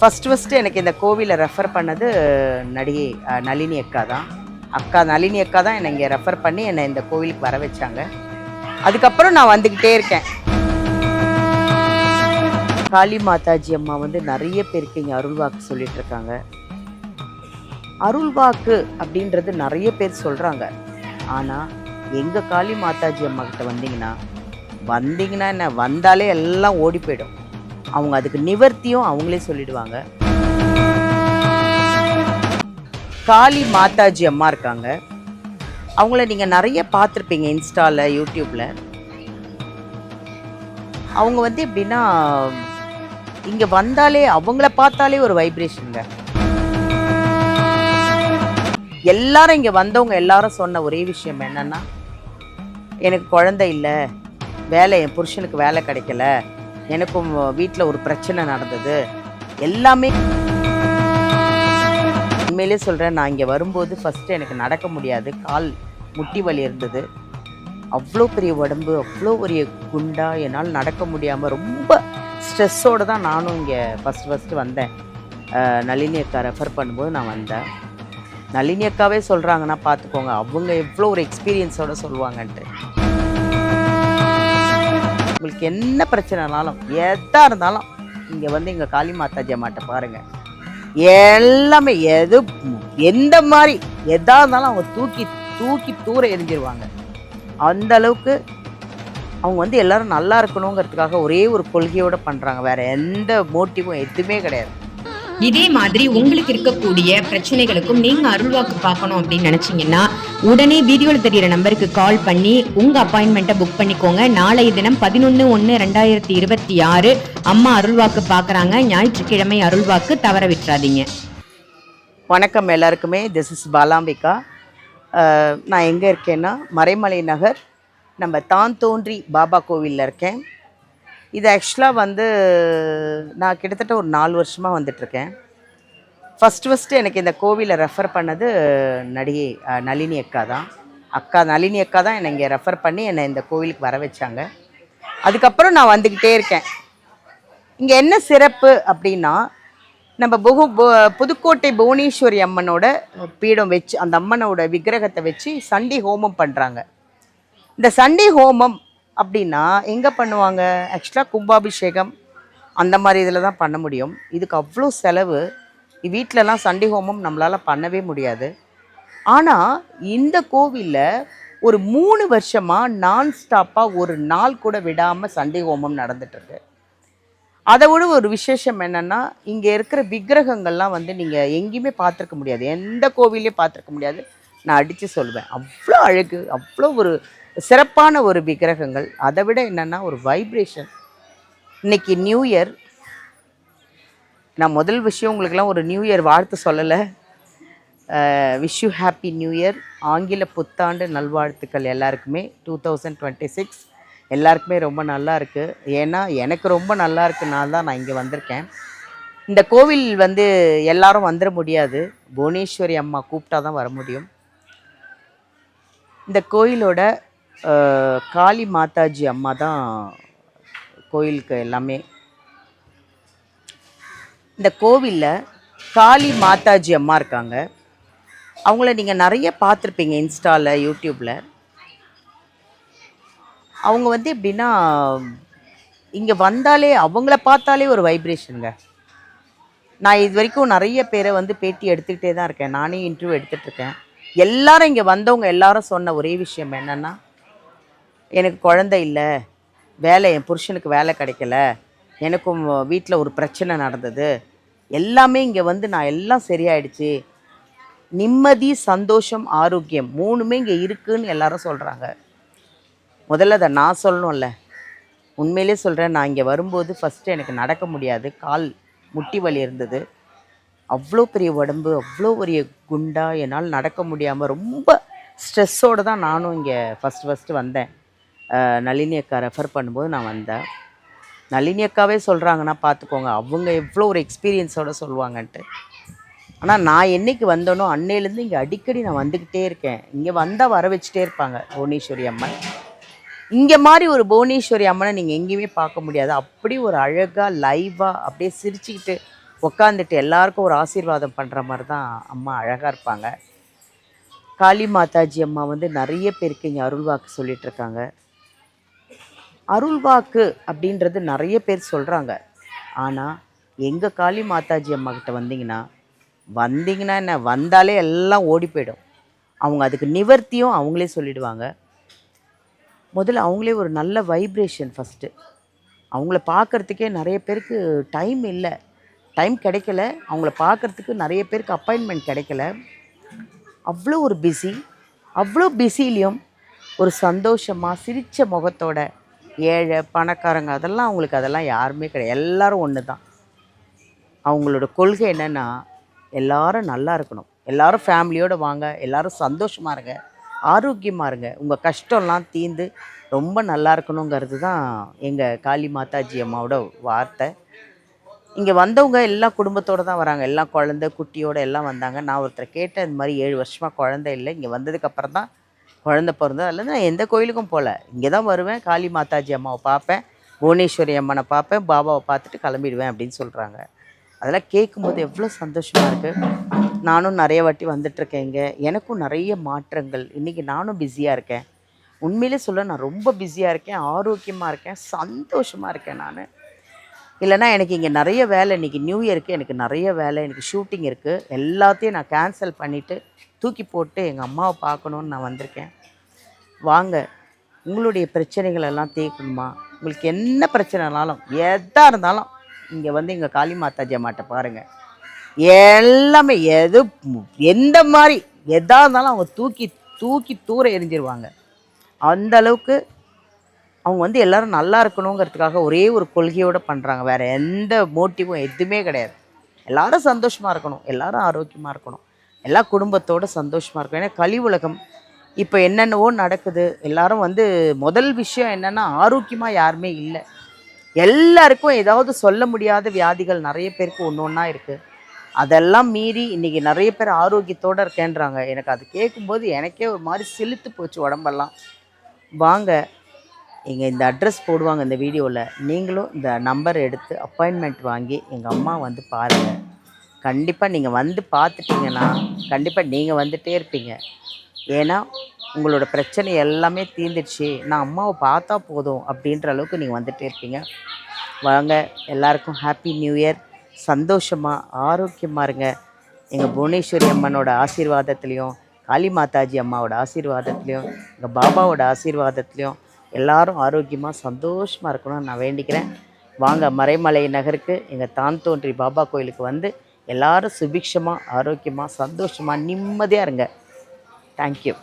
First first எனக்கு இந்த கோவிலை ரெஃபர் பண்ணது நடிகை நளினி அக்கா தான். அக்கா நளினி அக்கா தான் என்னை இங்கே ரெஃபர் பண்ணி என்னை இந்த கோவிலுக்கு வர வச்சாங்க. அதுக்கப்புறம் நான் வந்துக்கிட்டே இருக்கேன். காளி மாதாஜி அம்மா வந்து நிறைய பேருக்கு இங்கே அருள்வாக்கு சொல்லிட்டு இருக்காங்க. அருள்வாக்கு அப்படின்றது நிறைய பேர் சொல்கிறாங்க ஆனால் எங்கள் காளி மாதாஜி அம்மா கிட்ட வந்தீங்கன்னா வந்தீங்கன்னா என்ன? வந்தாலே எல்லாம் ஓடி போயிடும். அவங்க அதுக்கு நிவர்த்தியும் அவங்களே சொல்லிடுவாங்க. காளி மாதாஜி அம்மா இருக்காங்க. அவங்கள நீங்கள் நிறைய பார்த்துருப்பீங்க இன்ஸ்டாவில் யூடியூப்பில் அவங்க வந்து எப்படின்னா இங்கே வந்தாலே அவங்கள பார்த்தாலே ஒரு வைப்ரேஷனுங்க எல்லாரும் இங்கே வந்தவங்க எல்லாரும் சொன்ன ஒரே விஷயம் என்னன்னா எனக்கு குழந்தை இல்லை வேலை என் புருஷனுக்கு வேலை கிடைக்கல எனக்கும் வீட்டில் ஒரு பிரச்சனை நடந்தது. எல்லாமே உண்மையிலே சொல்கிறேன் நான் இங்கே வரும்போது ஃபஸ்ட்டு எனக்கு நடக்க முடியாது. கால் முட்டி வலி இருந்தது. அவ்வளோ பெரிய உடம்பு அவ்வளோ பெரிய குண்டா என்னால் நடக்க முடியாமல் ரொம்ப ஸ்ட்ரெஸ்ஸோடு தான் நானும் இங்கே ஃபஸ்ட் ஃபஸ்ட்டு வந்தேன். நளினி அக்கா ரெஃபர் பண்ணும்போது நான் வந்தேன். நளினி அக்காவே சொல்கிறாங்கன்னா பார்த்துக்கோங்க அவங்க எவ்வளோ ஒரு எக்ஸ்பீரியன்ஸோடு சொல்லுவாங்கன்ட்டு. உங்களுக்கு என்ன பிரச்சனைனாலும் எதாக இருந்தாலும் இங்கே வந்து இங்கே காளி மாதாஜி அம்மாட்ட பாருங்கள் எல்லாமே எது எந்த மாதிரி எதாக இருந்தாலும் அவங்க தூக்கி தூக்கி தூர எரிஞ்சிருவாங்க. அந்த அளவுக்கு அவங்க வந்து எல்லாரும் நல்லா இருக்கணுங்கிறதுக்காக ஒரே ஒரு கொள்கையோட பண்ணுறாங்க வேற எந்த மோட்டிவும் எதுவுமே கிடையாது. இதே மாதிரி உங்களுக்கு இருக்கக்கூடிய பிரச்சனைகளுக்கும் நீங்க அருள்வாக்கு பார்க்கணும் அப்படின்னு நினைச்சீங்கன்னா உடனே வீடியோல தெரியிற நம்பருக்கு கால் பண்ணி உங்க அப்பாயின்மெண்ட்டை புக் பண்ணிக்கோங்க. நாளைய தினம் பதினொன்று ஒன்று ரெண்டாயிரத்தி இருபத்தி ஆறு அம்மா அருள்வாக்கு பார்க்குறாங்க ஞாயிற்றுக்கிழமை அருள்வாக்கு தவற விட்டுறாதீங்க. வணக்கம் எல்லாருக்குமே. This is Balambika. நான் எங்கே இருக்கேன்னா மறைமலை நகர். நம்ம தான் தோன்றி பாபா கோவிலில் இருக்கேன். இது ஆக்சுவலாக வந்து நான் கிட்டத்தட்ட ஒரு நாலு வருஷமாக வந்துட்டுருக்கேன் ஃபஸ்ட்டு ஃபஸ்ட்டு எனக்கு இந்த கோவிலை ரெஃபர் பண்ணது நடிகை நளினி அக்கா தான். அக்கா நளினி அக்கா தான் என்னை இங்கே ரெஃபர் பண்ணி என்னை இந்த கோவிலுக்கு வர வச்சாங்க. அதுக்கப்புறம் நான் வந்துக்கிட்டே இருக்கேன். இங்கே என்ன சிறப்பு அப்படின்னா நம்ம புகு பு- புதுக்கோட்டை புவனேஸ்வரி அம்மனோட பீடம் வச்சு அந்த அம்மனோட விக்கிரகத்தை வச்சு சண்டி ஹோமம் பண்ணுறாங்க இந்த சண்டி ஹோமம் அப்படின்னா எங்கே பண்ணுவாங்க? ஆக்சுவலாக கும்பாபிஷேகம் அந்த மாதிரி இதில் தான் பண்ண முடியும். இதுக்கு அவ்வளோ செலவு. வீட்டிலலாம் சண்டி ஹோமம் நம்மளால் பண்ணவே முடியாது. ஆனால் இந்த கோவிலில் ஒரு மூணு வருஷமாக நான் ஸ்டாப்பாக ஒரு நாள் கூட விடாமல் சண்டி ஹோமம் நடந்துட்டுருக்கு. அதை விட ஒரு விசேஷம் என்னென்னா இங்கே இருக்கிற விக்கிரகங்கள்லாம் வந்து நீங்கள் எங்கேயுமே பார்த்துருக்க முடியாது. எந்த கோவிலையும் பார்த்துருக்க முடியாது. நான் அடித்து சொல்லுவேன் அவ்வளோ அழகு அவ்வளோ ஒரு சிறப்பான ஒரு விக்கிரகங்கள். அதை விட என்னென்னா ஒரு வைப்ரேஷன் இன்னைக்கு நியூ இயர் நான் முதல் விஷயம் உங்களுக்கெல்லாம் ஒரு நியூ இயர் வாழ்த்து சொல்லலை. Wish you happy new year ஆங்கில புத்தாண்டு நல்வாழ்த்துக்கள் எல்லாருக்குமே. டூ தௌசண்ட் டுவெண்ட்டி சிக்ஸ் எல்லாருக்குமே ரொம்ப நல்லா இருக்குது ஏன்னா எனக்கு ரொம்ப நல்லா இருக்குனால தான் நான் இங்கே வந்திருக்கேன். இந்த கோவில் வந்து எல்லாரும் வந்துட முடியாது. புவனேஸ்வரி அம்மா கூப்பிட்டா தான் வர முடியும். இந்த கோயிலோட காளி மாதாஜி அம்மா தான் கோயிலுக்கு எல்லாமே இந்த கோவிலில் காளி மாதாஜி அம்மா இருக்காங்க. அவங்கள நீங்கள் நிறைய பார்த்துருப்பீங்க இன்ஸ்டாவில் யூடியூப்பில் அவங்க வந்து எப்படின்னா இங்கே வந்தாலே அவங்கள பார்த்தாலே ஒரு வைப்ரேஷனுங்க. நான் இது வரைக்கும் நிறைய பேரை வந்து பேட்டி எடுத்துக்கிட்டே தான் இருக்கேன். நானே இன்டர்வியூ எடுத்துகிட்ருக்கேன் எல்லாரும் இங்கே வந்தவங்க எல்லாரும் சொன்ன ஒரே விஷயம் என்னென்னா எனக்கு குழந்தை இல்லை. வேலை என் புருஷனுக்கு வேலை கிடைக்கல. எனக்கும் வீட்டில் ஒரு பிரச்சனை நடந்தது. எல்லாமே இங்கே வந்து நான் எல்லாம் சரியாயிடுச்சு. நிம்மதி சந்தோஷம் ஆரோக்கியம் மூணுமே இங்கே இருக்குதுன்னு எல்லாரும் சொல்கிறாங்க முதல்ல அதை நான் சொல்லணும்ல. உண்மையிலே சொல்கிறேன் நான் இங்கே வரும்போது ஃபஸ்ட்டு எனக்கு நடக்க முடியாது. கால் முட்டி வலி இருந்தது. அவ்வளோ பெரிய உடம்பு அவ்வளோ பெரிய குண்டா என்னால் நடக்க முடியாமல் ரொம்ப ஸ்ட்ரெஸ்ஸோடு தான் நானும் இங்கே ஃபஸ்ட்டு ஃபஸ்ட்டு வந்தேன். நளினி அக்கா ரெஃபர் பண்ணும்போது நான் வந்தேன். நளினி அக்காவே சொல்கிறாங்கன்னா பார்த்துக்கோங்க அவங்க எவ்வளோ ஒரு எக்ஸ்பீரியன்ஸோட சொல்லுவாங்கன்ட்டு. ஆனால் நான் என்னைக்கு வந்தேனோ அன்னையிலேருந்து இங்கே அடிக்கடி நான் வந்துக்கிட்டே இருக்கேன். இங்கே வந்தால் வர வச்சுட்டே இருப்பாங்க புவனேஸ்வரி அம்மன். இங்கே மாதிரி ஒரு புவனேஸ்வரி அம்மனை நீங்கள் எங்கேயுமே பார்க்க முடியாது. அப்படி ஒரு அழகாக லைவாக அப்படியே சிரிச்சுக்கிட்டு உக்காந்துட்டு எல்லாருக்கும் ஒரு ஆசீர்வாதம் பண்ணுற மாதிரி தான் அம்மா அழகாக இருப்பாங்க. காளி மாதாஜி அம்மா வந்து நிறைய பேருக்கு இங்கே அருள்வாக்கு சொல்லிகிட்ருக்காங்க அருள்வாக்கு அப்படின்றது நிறைய பேர் சொல்கிறாங்க ஆனால் எங்கள் காளி மாதாஜி அம்மா கிட்ட வந்தீங்கன்னா வந்தீங்கன்னா என்ன? வந்தாலே எல்லாம் ஓடி போயிடும். அவங்க அதுக்கு நிவர்த்தியும் அவங்களே சொல்லிடுவாங்க. முதல்ல அவங்களே ஒரு நல்ல வைப்ரேஷன் ஃபஸ்ட்டு அவங்கள பார்க்கறதுக்கே நிறைய பேருக்கு டைம் இல்லை. டைம் கிடைக்கல. அவங்கள பார்க்கறதுக்கு நிறைய பேருக்கு அப்பாயின்மெண்ட் கிடைக்கல. அவ்வளோ ஒரு பிஸி அவ்வளோ பிஸிலையும் ஒரு சந்தோஷமாக சிரித்த முகத்தோட ஏழை பணக்காரங்க அதெல்லாம் அவங்களுக்கு அதெல்லாம் யாருமே கிடையாது. எல்லோரும் ஒன்று தான் அவங்களோட கொள்கை என்னென்னா எல்லாரும் நல்லா இருக்கணும். எல்லோரும் ஃபேமிலியோடு வாங்க எல்லாரும் சந்தோஷமாக இருங்க ஆரோக்கியமாக இருங்க. உங்கள் கஷ்டம்லாம் தீர்ந்து ரொம்ப நல்லா இருக்கணுங்கிறது தான் எங்கள் காளி மாதாஜி அம்மாவோட வார்த்தை. இங்கே வந்தவங்க எல்லாம் குடும்பத்தோடு தான் வராங்க. எல்லாம் குழந்தை குட்டியோட எல்லாம் வந்தாங்க. நான் ஒருத்தர் கேட்டேன் இந்த மாதிரி ஏழு வருஷமாக குழந்தை இல்லை. இங்கே வந்ததுக்கப்புறம் தான் குழந்த பிறந்தது அல்லது நான் எந்த கோயிலுக்கும் போகல இங்கே தான் வருவேன். காளி மாதாஜி அம்மாவை பார்ப்பேன். புவனேஸ்வரி அம்மனை பார்ப்பேன். பாபாவை பார்த்துட்டு கிளம்பிடுவேன் அப்படின்னு சொல்கிறாங்க அதெல்லாம் கேட்கும்போது எவ்வளோ சந்தோஷமாக இருக்குது நானும் நிறைய வாட்டி வந்துட்டுருக்கேன் இங்கே. எனக்கும் நிறைய மாற்றங்கள். இன்றைக்கி நானும் பிஸியாக இருக்கேன். உண்மையிலே சொல்ல நான் ரொம்ப பிஸியாக இருக்கேன். ஆரோக்கியமாக இருக்கேன். சந்தோஷமாக இருக்கேன் நான். இல்லைன்னா எனக்கு இங்கே நிறைய வேலை இன்றைக்கி நியூ இயருக்கு எனக்கு நிறைய வேலை எனக்கு ஷூட்டிங் இருக்குது எல்லாத்தையும் நான் கேன்சல் பண்ணிவிட்டு தூக்கி போட்டு எங்கள் அம்மாவை பார்க்கணுன்னு நான் வந்திருக்கேன். வாங்க உங்களுடைய பிரச்சனைகள் எல்லாம் தீர்க்கணுமா? உங்களுக்கு என்ன பிரச்சனைனாலும் எதாக இருந்தாலும் இங்கே வந்து எங்கள் காளி மாதாஜி அம்மாட்ட பாருங்கள் எல்லாமே எது எந்த மாதிரி எதாக இருந்தாலும் அவங்க தூக்கி தூக்கி தூர எரிஞ்சிருவாங்க. அந்த அளவுக்கு அவங்க வந்து எல்லாரும் நல்லா இருக்கணுங்கிறதுக்காக ஒரே ஒரு கொள்கையோடு பண்ணுறாங்க வேறு எந்த மோட்டிவும் எதுவுமே கிடையாது. எல்லாரும் சந்தோஷமாக இருக்கணும். எல்லாரும் ஆரோக்கியமாக இருக்கணும். எல்லா குடும்பத்தோடு சந்தோஷமாக இருக்கணும். ஏன்னா கலி உலகம் இப்போ என்னென்னவோ நடக்குது. எல்லாரும் வந்து முதல் விஷயம் என்னென்னா ஆரோக்கியமாக யாருமே இல்லை. எல்லாருக்கும் ஏதாவது சொல்ல முடியாத வியாதிகள் நிறைய பேருக்கு ஒன்று ஒன்றா இருக்குது அதெல்லாம் மீறி இன்றைக்கி நிறைய பேர் ஆரோக்கியத்தோடு இருக்கேன்றாங்க. எனக்கு அது கேட்கும்போது எனக்கே ஒரு மாதிரி செலுத்து போச்சு உடம்பெல்லாம். வாங்க இங்கே இந்த அட்ரஸ் போடுவாங்க இந்த வீடியோவில் நீங்களும் இந்த நம்பர் எடுத்து அப்பாயின்மெண்ட் வாங்கி எங்கள் அம்மா வந்து பாருங்கள் கண்டிப்பாக நீங்கள் வந்து பார்த்துட்டீங்கன்னா கண்டிப்பாக நீங்கள் வந்துகிட்டே இருப்பீங்க. ஏன்னா உங்களோட பிரச்சனை எல்லாமே தீர்ந்துடுச்சு. நான் அம்மாவை பார்த்தா போதும் அப்படின்ற அளவுக்கு நீங்கள் வந்துகிட்டே இருப்பீங்க. வாங்க எல்லாருக்கும் ஹாப்பி நியூ இயர் சந்தோஷமாக ஆரோக்கியமாக இருங்க. எங்கள் புவனேஸ்வரி அம்மனோட ஆசீர்வாதத்துலேயும் காளி மாதாஜி அம்மாவோட ஆசீர்வாதத்துலேயும் எங்கள் பாபாவோட ஆசீர்வாதத்துலேயும் எல்லாரும் ஆரோக்கியமாக சந்தோஷமாக இருக்கணும்னு நான் வேண்டிக்கிறேன். வாங்க மறைமலை நகருக்கு எங்கள் தான் தோன்றி பாபா கோயிலுக்கு வந்து எல்லாரும் சுபிக்ஷமாக ஆரோக்கியமாக சந்தோஷமாக நிம்மதியாக இருங்க. தேங்க்யூ